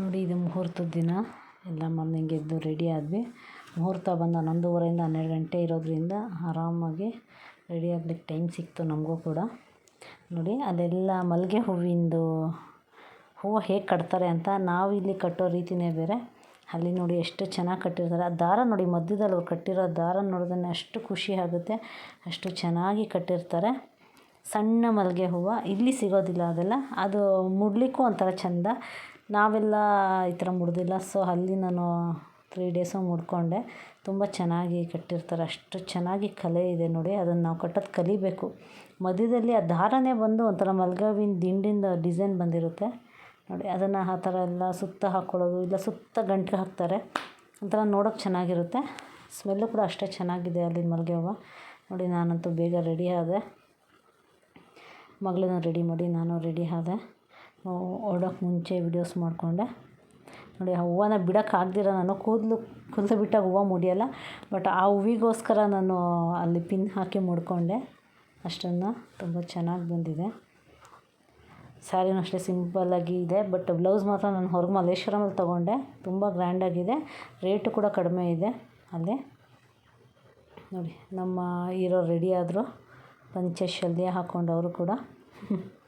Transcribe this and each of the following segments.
ನೋಡಿ, ಇದು ಮುಹೂರ್ತದ ದಿನ. ಎಲ್ಲ ಮಾರ್ನಿಂಗ್ ಎದ್ದು ರೆಡಿ ಆದ್ವಿ. ಮುಹೂರ್ತ ಬಂದು ಹನ್ನೊಂದುವರೆಯಿಂದ ಹನ್ನೆರಡು ಗಂಟೆ ಇರೋದರಿಂದ ಆರಾಮಾಗಿ ರೆಡಿ ಆಗ್ಲಿಕ್ಕೆ ಟೈಮ್ ಸಿಕ್ತು ನಮಗೂ ಕೂಡ. ನೋಡಿ, ಅಲ್ಲೆಲ್ಲ ಮಲ್ಲಿಗೆ ಹೂವಿಂದು ಹೂವು ಹೇಗೆ ಕಟ್ತಾರೆ ಅಂತ ನಾವು ಇಲ್ಲಿ ಕಟ್ಟೋ ರೀತಿಯೇ ಬೇರೆ. ಅಲ್ಲಿ ನೋಡಿ ಎಷ್ಟು ಚೆನ್ನಾಗಿ ಕಟ್ಟಿರ್ತಾರೆ. ಆ ದಾರ ನೋಡಿ, ಮಧ್ಯದಲ್ಲಿ ಅವ್ರು ಕಟ್ಟಿರೋ ದಾರ ನೋಡಿದ್ರೆ ಅಷ್ಟು ಖುಷಿ ಆಗುತ್ತೆ. ಅಷ್ಟು ಚೆನ್ನಾಗಿ ಕಟ್ಟಿರ್ತಾರೆ. ಸಣ್ಣ ಮಲ್ಲಿಗೆ ಹೂವು. ಇಲ್ಲಿ ಸಿಗೋದಿಲ್ಲ ಅದೆಲ್ಲ. ಅದು ಮುಡ್ಲಿಕ್ಕೂ ಒಂಥರ ಚೆಂದ. ನಾವೆಲ್ಲ ಈ ಥರ ಮುಡ್ದಿಲ್ಲ. ಸೊ ಅಲ್ಲಿ ನಾನು ತ್ರೀ ಡೇಸು ಮುಡ್ಕೊಂಡೆ. ತುಂಬ ಚೆನ್ನಾಗಿ ಕಟ್ಟಿರ್ತಾರೆ. ಅಷ್ಟು ಚೆನ್ನಾಗಿ ಕಲೆ ಇದೆ ನೋಡಿ. ಅದನ್ನು ನಾವು ಕಟ್ಟೋದು ಕಲಿಬೇಕು. ಮಧ್ಯದಲ್ಲಿ ಆ ದಾರನೇ ಬಂದು ಒಂಥರ ಮಲ್ಗಾವಿನ ದಿಂಡಿಂದ ಡಿಸೈನ್ ಬಂದಿರುತ್ತೆ. ನೋಡಿ, ಅದನ್ನು ಆ ಥರ ಎಲ್ಲ ಸುತ್ತ ಹಾಕ್ಕೊಳ್ಳೋದು ಇಲ್ಲ ಸುತ್ತ ಗಂಟು ಹಾಕ್ತಾರೆ. ಒಂಥರ ನೋಡೋಕೆ ಚೆನ್ನಾಗಿರುತ್ತೆ. ಸ್ಮೆಲ್ಲು ಕೂಡ ಅಷ್ಟೇ ಚೆನ್ನಾಗಿದೆ ಅಲ್ಲಿನ ಮಲ್ಗೆ ಹೂವು ನೋಡಿ, ನಾನಂತೂ ಬೇಗ ರೆಡಿ ಆದೆ. ಮಗಳನ್ನ ರೆಡಿ ಮಾಡಿ, ನಾನು ರೆಡಿ ಆದೆ. ಹೊರಡೋಕೆ ಮುಂಚೆ ವಿಡಿಯೋಸ್ ಮಾಡಿಕೊಂಡೆ. ನೋಡಿ, ಆ ಹೂವನ್ನ ಬಿಡೋಕ್ಕಾಗ್ದಿರ ನಾನು ಕೂದಲು ಕೂದಲು ಬಿಟ್ಟಾಗ ಹೂವು ಮುಡಿಯೋಲ್ಲ ಬಟ್ ಆ ಹೂವಿಗೋಸ್ಕರ ನಾನು ಅಲ್ಲಿ ಪಿನ್ ಹಾಕಿ ಮುಡ್ಕೊಂಡೆ. ಅಷ್ಟನ್ನು ತುಂಬ ಚೆನ್ನಾಗಿ ಬಂದಿದೆ. ಸ್ಯಾರಿನೂ ಅಷ್ಟೇ ಸಿಂಪಲ್ಲಾಗಿ ಇದೆ ಬಟ್ ಬ್ಲೌಸ್ ಮಾತ್ರ ನಾನು ಹೊರಗೆ ಮಲ್ಲೇಶ್ವರಮಲ್ಲಿ ತೊಗೊಂಡೆ. ತುಂಬ ಗ್ರ್ಯಾಂಡಾಗಿದೆ ರೇಟು ಕೂಡ ಕಡಿಮೆ ಇದೆ ಅಲ್ಲಿ. ನೋಡಿ, ನಮ್ಮ ಹೀರೋ ರೆಡಿ ಆದರು. ಪಂಚೆ ಶಲ್ಯ ಹಾಕ್ಕೊಂಡು ಅವರು ಕೂಡ.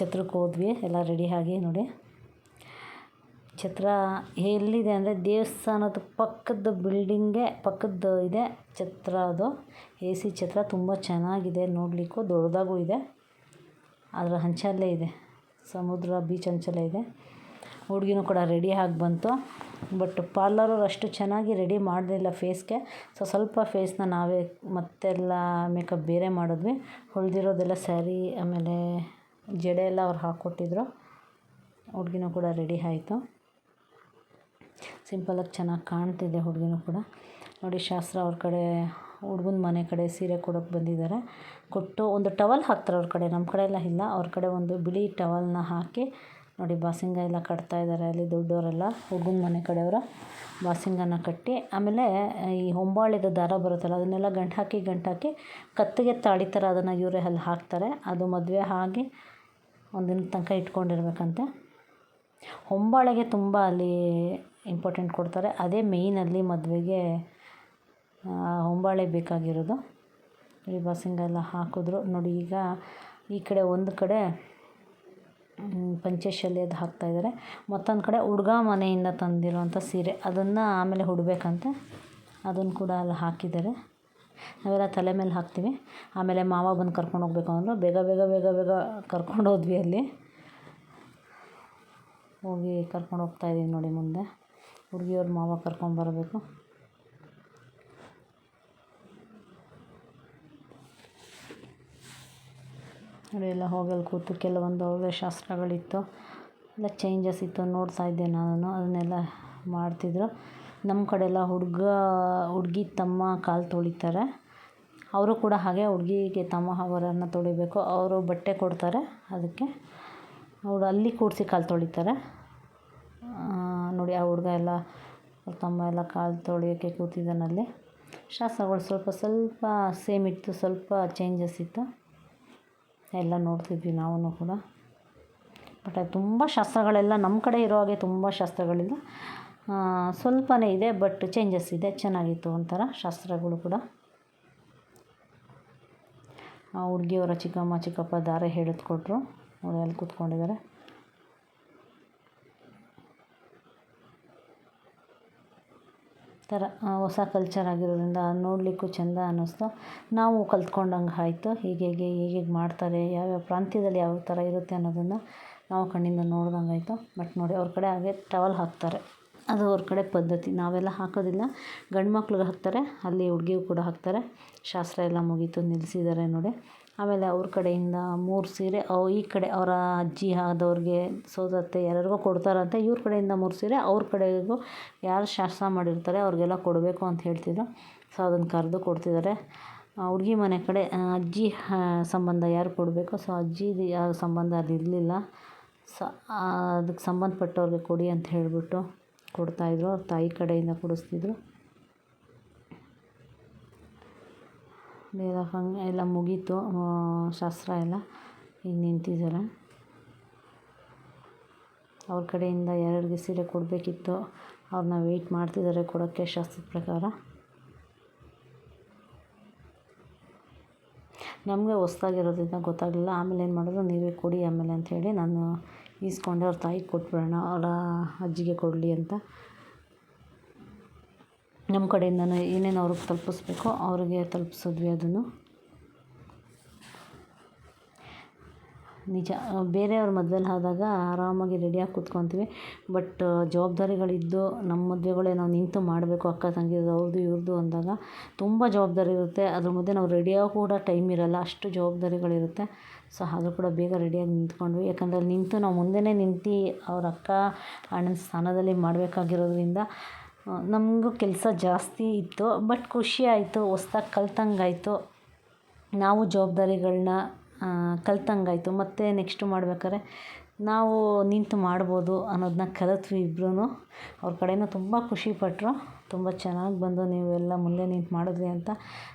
ಛತ್ರಕ್ಕೆ ಹೋದ್ವಿ, ಎಲ್ಲ ರೆಡಿ ಆಗಿ ನೋಡಿ. ಛತ್ರ ಎಲ್ಲಿದೆ ಅಂದರೆ ದೇವಸ್ಥಾನದ ಪಕ್ಕದ ಬಿಲ್ಡಿಂಗೆ ಪಕ್ಕದ ಇದೆ ಛತ್ರ ಅದು. ಎ ಸಿ ಛತ್ರ ತುಂಬ ಚೆನ್ನಾಗಿದೆ, ನೋಡಲಿಕ್ಕೂ ದೊಡ್ಡದಾಗೂ ಇದೆ. ಅದರ ಹಂಚಲ್ಲೇ ಇದೆ, ಸಮುದ್ರ ಬೀಚ್ ಹಂಚಲ್ಲೇ ಇದೆ. ಹುಡುಗಿನೂ ಕೂಡ ರೆಡಿ ಆಗಿ ಬಂತು. ಬಟ್ ಪಾರ್ಲರವ್ರು ಅಷ್ಟು ಚೆನ್ನಾಗಿ ರೆಡಿ ಮಾಡಲಿಲ್ಲ ಫೇಸ್ಗೆ ಸೊ ಸ್ವಲ್ಪ ಫೇಸ್ನ ನಾವೇ ಮತ್ತೆಲ್ಲ ಮೇಕಪ್ ಬೇರೆ ಮಾಡಿದ್ವಿ. ಹೊಳೆದಿರೋದೆಲ್ಲ ಸ್ಯಾರಿ ಆಮೇಲೆ ಜಡೆ ಎಲ್ಲ ಅವ್ರು ಹಾಕ್ಕೊಟ್ಟಿದ್ರು. ಹುಡುಗಿನೂ ಕೂಡ ರೆಡಿ ಆಯಿತು. ಸಿಂಪಲಾಗಿ ಚೆನ್ನಾಗಿ ಕಾಣ್ತಿದೆ ಹುಡುಗಿನೂ ಕೂಡ. ನೋಡಿ ಶಾಸ್ತ್ರ ಅವ್ರ ಕಡೆ, ಹುಡ್ಗನ ಮನೆ ಕಡೆ ಸೀರೆ ಕೊಡೋಕ್ಕೆ ಬಂದಿದ್ದಾರೆ ಕೊಟ್ಟು ಒಂದು ಟವಲ್ ಹಾಕ್ತಾರೆ ಅವ್ರ ಕಡೆ ನಮ್ಮ ಕಡೆ ಎಲ್ಲ ಇಲ್ಲ. ಅವ್ರ ಕಡೆ ಒಂದು ಬಿಳಿ ಟವಲ್ನ ಹಾಕಿ ನೋಡಿ ಬಾಸಿಂಗ ಎಲ್ಲ ಕಟ್ತಾ ಇದ್ದಾರೆ ಅಲ್ಲಿ ದೊಡ್ಡವರೆಲ್ಲ ಹುಡುಗನ ಮನೆ ಕಡೆಯವರು ಬಾಸಿಂಗನ ಕಟ್ಟಿ, ಆಮೇಲೆ ಈ ಹೊಂಬಾಳಿದ ದಾರ ಬರುತ್ತಲ್ಲ ಅದನ್ನೆಲ್ಲ ಗಂಟು ಹಾಕಿ ಗಂಟು ಹಾಕಿ ಕತ್ತಿಗೆ ತಾಳಿ ಥರ ಅದನ್ನು ಇವರೇ ಅಲ್ಲಿ ಹಾಕ್ತಾರೆ. ಅದು ಮದುವೆ ಆಗಿ ಒಂದಿನ ತನಕ ಇಟ್ಕೊಂಡಿರ್ಬೇಕಂತೆ. ಹೊಂಬಾಳೆಗೆ ತುಂಬ ಅಲ್ಲಿ ಇಂಪಾರ್ಟೆಂಟ್ ಕೊಡ್ತಾರೆ. ಅದೇ ಮೇಯ್ನಲ್ಲಿ ಮದುವೆಗೆ ಹೊಂಬಾಳೆ ಬೇಕಾಗಿರೋದು. ಬಾಸಿಂಗ ಎಲ್ಲ ಹಾಕಿದ್ರು. ನೋಡಿ, ಈಗ ಈ ಕಡೆ ಒಂದು ಕಡೆ ಪಂಚೆ ಅದು ಹಾಕ್ತಾಯಿದ್ದಾರೆ ಮತ್ತೊಂದು ಕಡೆ ಹುಡುಗ ಮನೆಯಿಂದ ತಂದಿರುವಂಥ ಸೀರೆ. ಅದನ್ನು ಆಮೇಲೆ ಉಡ್ಬೇಕಂತೆ ಅದನ್ನು ಕೂಡ ಅಲ್ಲಿ ಹಾಕಿದ್ದಾರೆ. ನಾವೆಲ್ಲ ತಲೆ ಮೇಲೆ ಹಾಕ್ತೀವಿ. ಆಮೇಲೆ ಮಾವ ಬಂದು ಕರ್ಕೊಂಡು ಹೋಗ್ಬೇಕು ಅಂದರು. ಬೇಗ ಬೇಗ ಬೇಗ ಬೇಗ ಕರ್ಕೊಂಡು ಹೋದ್ವಿ ಅಲ್ಲಿ. ಹೋಗಿ ಕರ್ಕೊಂಡು ಹೋಗ್ತಾಯಿದ್ದೀವಿ ನೋಡಿ ಮುಂದೆ. ಹುಡುಗಿಯವ್ರ ಮಾವ ಕರ್ಕೊಂಡ್ಬರಬೇಕು ನೋಡಿ, ಎಲ್ಲ ಕೂತು ಕೆಲವೊಂದು ಅವ್ರದ್ದೇ ಶಾಸ್ತ್ರಗಳಿತ್ತು. ಎಲ್ಲ ಚೇಂಜಸ್ ಇತ್ತು ನೋಡ್ತಾ ಇದ್ದೆ ನಾನು. ಅದನ್ನೆಲ್ಲ ಮಾಡ್ತಿದ್ರು. ನಮ್ಮ ಕಡೆ ಎಲ್ಲ ಹುಡುಗ, ಹುಡ್ಗಿ ತಮ್ಮ ಕಾಲು ತೊಳಿತಾರೆ. ಅವರು ಕೂಡ ಹಾಗೆ ಹುಡುಗಿಗೆ ತಮ್ಮ ಅವರನ್ನು ತೊಳಿಬೇಕು. ಅವರು ಬಟ್ಟೆ ಕೊಡ್ತಾರೆ ಅದಕ್ಕೆ. ಅವರು ಅಲ್ಲಿ ಕೂರಿಸಿ ಕಾಲು ತೊಳಿತಾರೆ. ನೋಡಿ ಆ ಹುಡುಗ ಎಲ್ಲ, ಅವ್ರ ತಮ್ಮ ಎಲ್ಲ ಕಾಲು ತೊಳಿಯೋಕ್ಕೆ ಕೂತಿದ್ದಾನಲ್ಲಿ ಶಾಸ್ತ್ರಗಳು ಸ್ವಲ್ಪ ಸ್ವಲ್ಪ ಸೇಮ್ ಇತ್ತು ಸ್ವಲ್ಪ ಚೇಂಜಸ್ ಇತ್ತು. ಎಲ್ಲ ನೋಡ್ತಿದ್ವಿ ನಾವೂ ಕೂಡ. ಬಟ್ ತುಂಬ ಶಾಸ್ತ್ರಗಳೆಲ್ಲ ನಮ್ಮ ಕಡೆ ಇರೋ ಹಾಗೆ ತುಂಬ ಶಾಸ್ತ್ರಗಳಿಲ್ಲ ಸ್ವಲ್ಪನೇ ಇದೆ ಬಟ್ ಚೇಂಜಸ್ ಇದೆ. ಚೆನ್ನಾಗಿತ್ತು ಒಂಥರ ಶಾಸ್ತ್ರಗಳು ಕೂಡ. ಹುಡುಗಿಯವರ ಚಿಕ್ಕಮ್ಮ, ಚಿಕ್ಕಪ್ಪ ದಾರೆ ಹೇಳಿದ್ ಕೊಟ್ಟರು ನೋಡಿ, ಅಲ್ಲಿ ಕೂತ್ಕೊಂಡಿದ್ದಾರೆ. ಥರ ಹೊಸ ಕಲ್ಚರ್ ಆಗಿರೋದ್ರಿಂದ ನೋಡಲಿಕ್ಕೂ ಚೆಂದ ಅನ್ನಿಸ್ತು. ನಾವು ಕಲ್ತ್ಕೊಂಡಂಗೆ ಆಯಿತು. ಹೀಗೆ, ಹೇಗೆ ಹೇಗೆ ಮಾಡ್ತಾರೆ. ಯಾವ್ಯಾವ ಪ್ರಾಂತ್ಯದಲ್ಲಿ ಯಾವ ಥರ ಇರುತ್ತೆ ಅನ್ನೋದನ್ನು ನಾವು ಕಣ್ಣಿಂದ ನೋಡ್ದಂಗೆ ಆಯಿತು ಬಟ್ ನೋಡಿ, ಅವ್ರ ಕಡೆ ಹಾಗೆ ಟವಲ್ ಹಾಕ್ತಾರೆ. ಅದು ಅವ್ರ ಕಡೆ ಪದ್ಧತಿ. ನಾವೆಲ್ಲ ಹಾಕೋದಿಲ್ಲ. ಗಂಡು ಮಕ್ಳಿಗೆ ಹಾಕ್ತಾರೆ, ಅಲ್ಲಿ ಹುಡುಗಿಗೂ ಕೂಡ ಹಾಕ್ತಾರೆ. ಶಾಸ್ತ್ರ ಎಲ್ಲ ಮುಗೀತು ನಿಲ್ಲಿಸಿದ್ದಾರೆ ನೋಡಿ. ಆಮೇಲೆ ಅವ್ರ ಕಡೆಯಿಂದ ಮೂರು ಸೀರೆ ಅವು ಈ ಕಡೆ ಅವರ ಅಜ್ಜಿ ಆದವ್ರಿಗೆ, ಸೋದತ್ತೆ ಯಾರ್ಯಾರಿಗೋ ಕೊಡ್ತಾರಂತೆ, ಇವ್ರ ಕಡೆಯಿಂದ ಮೂರು ಸೀರೆ, ಅವ್ರ ಕಡೆಗೂ ಯಾರು ಶಾಸ್ತ್ರ ಮಾಡಿರ್ತಾರೆ ಅವ್ರಿಗೆಲ್ಲ ಕೊಡಬೇಕು ಅಂತ ಹೇಳ್ತಿದ್ರು. ಸೊ, ಅದನ್ನು ಕರೆದು ಕೊಡ್ತಿದ್ದಾರೆ. ಹುಡುಗಿ ಮನೆ ಕಡೆ ಅಜ್ಜಿ ಸಂಬಂಧ ಯಾರು ಕೊಡಬೇಕು? ಸೊ ಅಜ್ಜಿದು ಯಾವ ಸಂಬಂಧ ಅದು ಇರಲಿಲ್ಲ. ಸೊ ಅದಕ್ಕೆ ಸಂಬಂಧಪಟ್ಟವ್ರಿಗೆ ಕೊಡಿ ಅಂತ ಹೇಳಿಬಿಟ್ಟು ಕೊಡ್ತಾಯಿದ್ರು, ಅವ್ರ ತಾಯಿ ಕಡೆಯಿಂದ ಕೊಡಿಸ್ತಿದ್ರು. ಬೇರೆ ಹಂಗೆ, ಎಲ್ಲ ಮುಗೀತು ಶಾಸ್ತ್ರ ಎಲ್ಲ ಈಗ ನಿಂತಿದ್ದಾರೆ ಅವ್ರ ಕಡೆಯಿಂದ ಯಾರ್ಯಾರಿಗೆ ಸೀರೆ ಕೊಡಬೇಕಿತ್ತು ಅವ್ರನ್ನ ವೆಯ್ಟ್ ಮಾಡ್ತಿದ್ದಾರೆ ಕೊಡೋಕ್ಕೆ ಶಾಸ್ತ್ರದ ಪ್ರಕಾರ. ನಮಗೆ ಹೊಸ್ದಾಗಿರೋದ್ರಿಂದ ಗೊತ್ತಾಗಲಿಲ್ಲ, ಆಮೇಲೆ ಏನು ಮಾಡೋದು ನೀವೇ ಕೊಡಿ ಆಮೇಲೆ ಅಂಥೇಳಿ ನಾನು ಈಸ್ಕೊಂಡೆ ಅವ್ರ ತಾಯಿಗೆ ಕೊಟ್ಬಿಡೋಣ, ಅವರ ಅಜ್ಜಿಗೆ ಕೊಡಲಿ ಅಂತ. ನಮ್ಮ ಕಡೆಯಿಂದನೂ ಏನೇನು ಅವ್ರಿಗೆ ತಲುಪಿಸ್ಬೇಕೋ ಅವರಿಗೆ ತಲುಪಿಸಿದ್ವಿ ಅದನ್ನು. ನಿಜ, ಬೇರೆಯವ್ರ ಮದ್ವೆಲಿ ಆದಾಗ ಆರಾಮಾಗಿ ರೆಡಿಯಾಗಿ ಕೂತ್ಕೊತೀವಿ. ಬಟ್ ಜವಾಬ್ದಾರಿಗಳಿದ್ದು ನಮ್ಮ ಮದುವೆಗಳೇ ನಾವು ನಿಂತು ಮಾಡಬೇಕು ಅಕ್ಕ ತಂಗಿಯರು ಅವ್ರದ್ದು ಇವ್ರದ್ದು ಅಂದಾಗ ತುಂಬ ಜವಾಬ್ದಾರಿ ಇರುತ್ತೆ. ಅದ್ರ ಮುಂದೆ ನಾವು ರೆಡಿಯಾಗಿ ಕೂಡ ಟೈಮ್ ಇರೋಲ್ಲ, ಅಷ್ಟು ಜವಾಬ್ದಾರಿಗಳಿರುತ್ತೆ. ಸೊ ಆದರೂ ಕೂಡ ಬೇಗ ರೆಡಿಯಾಗಿ ನಿಂತ್ಕೊಂಡ್ವಿ. ಯಾಕಂದರೆ ನಿಂತು ನಾವು ಮುಂದೆನೇ ನಿಂತು ಅವ್ರ ಅಕ್ಕ ಅಣ್ಣನ ಸ್ಥಾನದಲ್ಲಿ ಮಾಡಬೇಕಾಗಿರೋದ್ರಿಂದ ನಮಗೂ ಕೆಲಸ ಜಾಸ್ತಿ ಇತ್ತು. ಬಟ್ ಖುಷಿ ಆಯಿತು, ಹೊಸ್ದಾಗಿ ಕಲ್ತಂಗಾಯಿತು. ನಾವು ಜವಾಬ್ದಾರಿಗಳನ್ನ ಕಲ್ತಂಗಾಯಿತು. ಮತ್ತು ನೆಕ್ಸ್ಟು ಮಾಡ್ಬೇಕಾದ್ರೆ ನಾವು ನಿಂತು ಮಾಡ್ಬೋದು ಅನ್ನೋದನ್ನ ಕಲಿತ್ವಿ ಇಬ್ರೂ ಅವ್ರ ಕಡೆಯೂ ತುಂಬ ಖುಷಿಪಟ್ಟರು ತುಂಬ ಚೆನ್ನಾಗಿ ಬಂದು ನೀವೆಲ್ಲ ಮುಂದೆ ನಿಂತು ಮಾಡಿದ್ರಿ ಅಂತ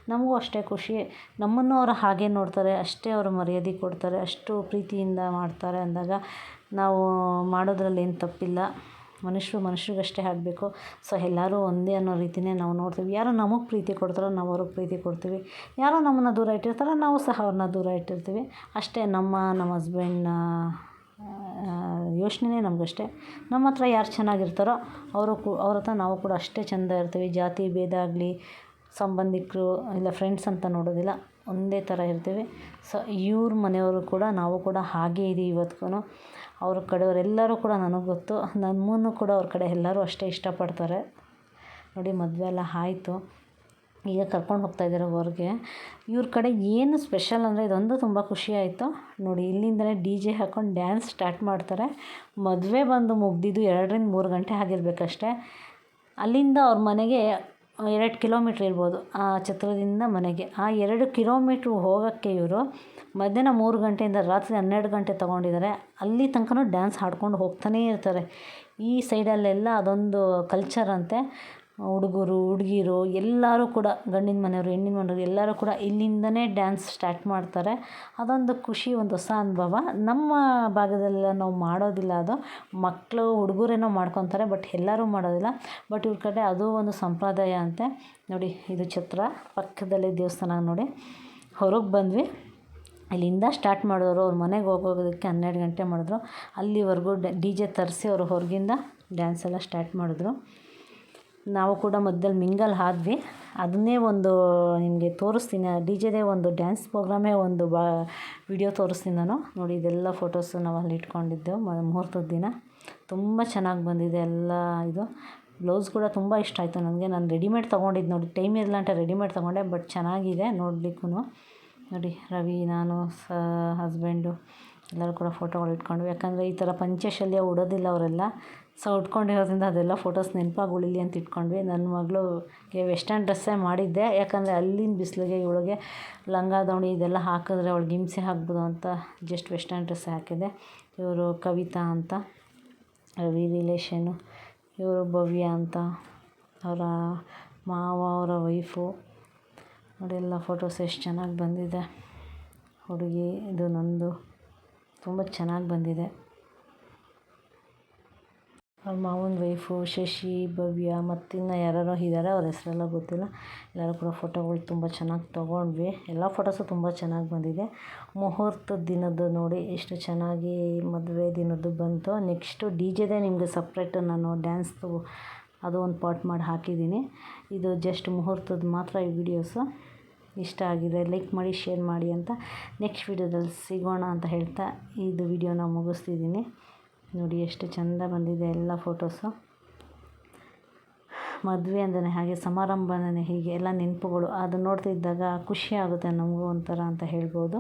ನಮಗೂ ಅಷ್ಟೇ ಖುಷಿ. ನಮ್ಮನ್ನು ಅವರು ಹಾಗೆ ನೋಡ್ತಾರೆ, ಅಷ್ಟೇ ಅವರು ಮರ್ಯಾದೆ ಕೊಡ್ತಾರೆ, ಅಷ್ಟು ಪ್ರೀತಿಯಿಂದ ಮಾಡ್ತಾರೆ ಅಂದಾಗ ನಾವು ಮಾಡೋದ್ರಲ್ಲಿ ಏನು ತಪ್ಪಿಲ್ಲ. ಮನುಷ್ಯರು ಮನುಷ್ಯರಿಗಷ್ಟೇ ಆಗಬೇಕು. ಸೊ ಎಲ್ಲರೂ ಒಂದೇ ಅನ್ನೋ ರೀತಿಯೇ ನಾವು ನೋಡ್ತೀವಿ. ಯಾರು ನಮಗೆ ಪ್ರೀತಿ ಕೊಡ್ತಾರೋ ನಾವು ಅವ್ರಿಗೆ ಪ್ರೀತಿ ಕೊಡ್ತೀವಿ. ಯಾರೋ ನಮ್ಮನ್ನು ದೂರ ಇಟ್ಟಿರ್ತಾರೋ ನಾವು ಸಹ ಅವ್ರನ್ನ ದೂರ ಇಟ್ಟಿರ್ತೀವಿ. ಅಷ್ಟೇ ನಮ್ಮ ನಮ್ಮ ಹಸ್ಬೆಂಡ್ನ ಯೋಚನೆನೇ ನಮಗಷ್ಟೇ. ನಮ್ಮ ಹತ್ರ ಯಾರು ಚೆನ್ನಾಗಿರ್ತಾರೋ ಅವರು ಕು, ಅವ್ರ ಹತ್ರ ನಾವು ಕೂಡ ಅಷ್ಟೇ ಚೆಂದ ಇರ್ತೀವಿ. ಜಾತಿ ಭೇದ ಆಗಲಿ, ಸಂಬಂಧಿಕರು ಇಲ್ಲ ಫ್ರೆಂಡ್ಸ್ ಅಂತ ನೋಡೋದಿಲ್ಲ. ಒಂದೇ ಥರ ಇರ್ತೀವಿ. ಸೊ ಇವ್ರ ಮನೆಯವರು ಕೂಡ ನಾವು ಕೂಡ ಹಾಗೇ ಇದೀವಿ ಇವತ್ತಿಗೂ ಅವ್ರ ಕಡೆಯವರೆಲ್ಲರೂ ಕೂಡ ನನಗೆ ಗೊತ್ತು. ನಮ್ಮನ್ನು ಕೂಡ ಅವ್ರ ಕಡೆ ಎಲ್ಲರೂ ಅಷ್ಟೇ ಇಷ್ಟಪಡ್ತಾರೆ. ನೋಡಿ, ಮದುವೆ ಎಲ್ಲ ಆಯ್ತು. ಈಗ ಕರ್ಕೊಂಡು ಹೋಗ್ತಾ ಇದ್ದಾರೆ ಹೊರ್ಗೆ. ಇವ್ರ ಕಡೆ ಏನು ಸ್ಪೆಷಲ್ ಅಂದರೆ ಇದೊಂದು ತುಂಬ ಖುಷಿ ಆಯಿತು. ನೋಡಿ, ಇಲ್ಲಿಂದಲೇ ಡಿ ಜೆ ಹಾಕ್ಕೊಂಡು ಡ್ಯಾನ್ಸ್ ಸ್ಟಾರ್ಟ್ ಮಾಡ್ತಾರೆ. ಮದುವೆ ಬಂದು ಮುಗ್ದಿದ್ದು ಎರಡರಿಂದ ಮೂರು ಗಂಟೆ ಆಗಿರಬೇಕಷ್ಟೆ. ಅಲ್ಲಿಂದ ಅವ್ರ ಮನೆಗೆ ಎರಡು ಕಿಲೋಮೀಟ್ರ್ ಇರ್ಬೋದು ಆ ಛತ್ರದಿಂದ ಮನೆಗೆ. ಆ ಎರಡು ಕಿಲೋಮೀಟ್ರ್ ಹೋಗೋಕ್ಕೆ ಇವರು ಮಧ್ಯಾಹ್ನ ಮೂರು ಗಂಟೆಯಿಂದ ರಾತ್ರಿ ಹನ್ನೆರಡು ಗಂಟೆ ತೊಗೊಂಡಿದ್ದಾರೆ. ಅಲ್ಲಿ ತನಕನೂ ಡ್ಯಾನ್ಸ್ ಹಾಡ್ಕೊಂಡು ಹೋಗ್ತಾನೇ ಇರ್ತಾರೆ. ಈ ಸೈಡಲ್ಲೆಲ್ಲ ಅದೊಂದು ಕಲ್ಚರ್ ಅಂತೆ. ಹುಡುಗರು, ಹುಡುಗೀರು, ಎಲ್ಲರೂ ಕೂಡ, ಗಂಡಿನ ಮನೆಯವರು, ಹೆಣ್ಣಿನ ಮನೆಯವರು ಎಲ್ಲರೂ ಕೂಡ ಇಲ್ಲಿಂದನೇ ಡ್ಯಾನ್ಸ್ ಸ್ಟಾರ್ಟ್ ಮಾಡ್ತಾರೆ. ಅದೊಂದು ಖುಷಿ, ಒಂದು ಹೊಸ ಅನುಭವ. ನಮ್ಮ ಭಾಗದಲ್ಲೆಲ್ಲ ನಾವು ಮಾಡೋದಿಲ್ಲ ಅದು. ಮಕ್ಕಳು ಹುಡುಗರೇನೋ ಮಾಡ್ಕೊತಾರೆ ಬಟ್ ಎಲ್ಲರೂ ಮಾಡೋದಿಲ್ಲ. ಬಟ್ ಇವ್ರ ಕಡೆ ಅದು ಒಂದು ಸಂಪ್ರದಾಯ ಅಂತೆ. ನೋಡಿ, ಇದು ಛತ್ರ, ಪಕ್ಕದಲ್ಲಿ ದೇವಸ್ಥಾನ ನೋಡಿ. ಹೊರಗೆ ಬಂದ್ವಿ. ಇಲ್ಲಿಂದ ಸ್ಟಾರ್ಟ್ ಮಾಡಿದ್ರು ಅವ್ರ ಮನೆಗೆ ಹೋಗೋದಕ್ಕೆ ಹನ್ನೆರಡು ಗಂಟೆ ಮಾಡಿದ್ರು. ಅಲ್ಲಿವರೆಗೂ ಡಿ ಜೆ ತರಿಸಿ ಅವರು ಹೊರಗಿಂದ ಡ್ಯಾನ್ಸ್ ಎಲ್ಲ ಸ್ಟಾರ್ಟ್ ಮಾಡಿದ್ರು. ನಾವು ಕೂಡ ಮಧ್ಯದಲ್ಲಿ ಮಿಂಗಲ್ ಆದ್ವಿ. ಅದನ್ನೇ ಒಂದು ನಿಮಗೆ ತೋರಿಸ್ತೀನಿ. ಡಿ ಜೆದೇ ಒಂದು ಡ್ಯಾನ್ಸ್ ಪ್ರೋಗ್ರಾಮೇ ಒಂದು ಬಾ ವಿಡಿಯೋ ತೋರಿಸ್ತೀನಿ ನಾನು. ನೋಡಿ, ಇದೆಲ್ಲ ಫೋಟೋಸು ನಾವು ಅಲ್ಲಿ ಇಟ್ಕೊಂಡಿದ್ದೆವು ಮುಹೂರ್ತದ ದಿನ. ತುಂಬ ಚೆನ್ನಾಗಿ ಬಂದಿದೆ ಎಲ್ಲ ಇದು. ಬ್ಲೌಸ್ ಕೂಡ ತುಂಬ ಇಷ್ಟ ಆಯಿತು ನನಗೆ. ನಾನು ರೆಡಿಮೇಡ್ ತೊಗೊಂಡಿದ್ದು ನೋಡಿ, ಟೈಮ್ ಇರಲ್ಲ ಅಂತ ರೆಡಿಮೇಡ್ ತೊಗೊಂಡೆ, ಬಟ್ ಚೆನ್ನಾಗಿದೆ ನೋಡಲಿಕ್ಕೂ ನೋಡಿ, ರವಿ, ನಾನು, ಸ, ಹಸ್ಬೆಂಡು ಎಲ್ಲರೂ ಕೂಡ ಫೋಟೋಗಳು ಇಟ್ಕೊಂಡು ಯಾಕಂದರೆ ಈ ಥರ ಪಂಚಶಲ್ಯ ಉಡೋದಿಲ್ಲ ಅವರೆಲ್ಲ. ಸೊ ಉಟ್ಕೊಂಡಿರೋದ್ರಿಂದ ಅದೆಲ್ಲ ಫೋಟೋಸ್ ನೆನಪಾಗಿ ಉಳಿಲಿ ಅಂತ ಇಟ್ಕೊಂಡ್ವಿ. ನನ್ನ ಮಗಳಿಗೆ ವೆಸ್ಟರ್ನ್ ಡ್ರೆಸ್ಸೇ ಮಾಡಿದ್ದೆ. ಯಾಕಂದರೆ ಅಲ್ಲಿನ ಬಿಸಿಲಿಗೆ ಇವಳಿಗೆ ಲಂಗ ದಾವಣಿ ಇದೆಲ್ಲ ಹಾಕಿದ್ರೆ ಅವಳಿಗೆ ಹಿಂಸೆ ಹಾಕ್ಬೋದು ಅಂತ ಜಸ್ಟ್ ವೆಸ್ಟರ್ನ್ ಡ್ರೆಸ್ಸೇ ಹಾಕಿದೆ. ಇವರು ಕವಿತಾ ಅಂತ, ರವಿ ರಿಲೇಷನ್ನು ಇವರು ಭವ್ಯ ಅಂತ, ಅವರ ಮಾವ, ಅವರ ವೈಫು ಅವರೆಲ್ಲ ಫೋಟೋಸ್ ಎಷ್ಟು ಚೆನ್ನಾಗಿ ಬಂದಿದೆ. ಹುಡುಗಿ ಇದು ನಂದು. ತುಂಬ ಚೆನ್ನಾಗಿ ಬಂದಿದೆ. ಅವ್ರ ಮಾವನ ವೈಫು, ಶಶಿ, ಭವ್ಯ ಮತ್ತಿನ್ನು ಯಾರ್ಯಾರೋ ಇದ್ದಾರೆ ಅವ್ರ ಹೆಸರೆಲ್ಲ ಗೊತ್ತಿಲ್ಲ. ಎಲ್ಲರೂ ಕೂಡ ಫೋಟೋಗಳು ತುಂಬ ಚೆನ್ನಾಗಿ ತೊಗೊಂಡ್ವಿ. ಎಲ್ಲ ಫೋಟೋಸು ತುಂಬ ಚೆನ್ನಾಗಿ ಬಂದಿದೆ. ಮುಹೂರ್ತದ ದಿನದ್ದು ನೋಡಿ ಎಷ್ಟು ಚೆನ್ನಾಗಿ ಮದುವೆ ದಿನದ್ದು ಬಂತು, ನೆಕ್ಸ್ಟು ಡಿ ಜೆದೇ ನಿಮಗೆ ಸಪ್ರೇಟ್ ನಾನು ಡ್ಯಾನ್ಸ್ದು ಅದು ಒಂದು ಪಾಟ್ ಮಾಡಿ ಹಾಕಿದ್ದೀನಿ. ಇದು ಜಸ್ಟ್ ಮುಹೂರ್ತದ ಮಾತ್ರ ಈ ವಿಡಿಯೋಸು. ಇಷ್ಟ ಆಗಿದೆ ಲೈಕ್ ಮಾಡಿ, ಶೇರ್ ಮಾಡಿ ಅಂತ ನೆಕ್ಸ್ಟ್ ವಿಡಿಯೋದಲ್ಲಿ ಸಿಗೋಣ ಅಂತ ಹೇಳ್ತಾ ಇದು ವಿಡಿಯೋನ ಮುಗಿಸ್ತಿದ್ದೀನಿ. ನೋಡಿ ಎಷ್ಟು ಚಂದ ಬಂದಿದೆ ಎಲ್ಲ ಫೋಟೋಸು. ಮದುವೆ ಅಂದನೆ ಹಾಗೆ ಸಮಾರಂಭನೇ ಹೀಗೆ ಎಲ್ಲ ನೆನಪುಗಳು. ಅದು ನೋಡ್ತಿದ್ದಾಗ ಖುಷಿ ಆಗುತ್ತೆ ನಮಗೂ ಒಂಥರ ಅಂತ ಹೇಳ್ಬೋದು.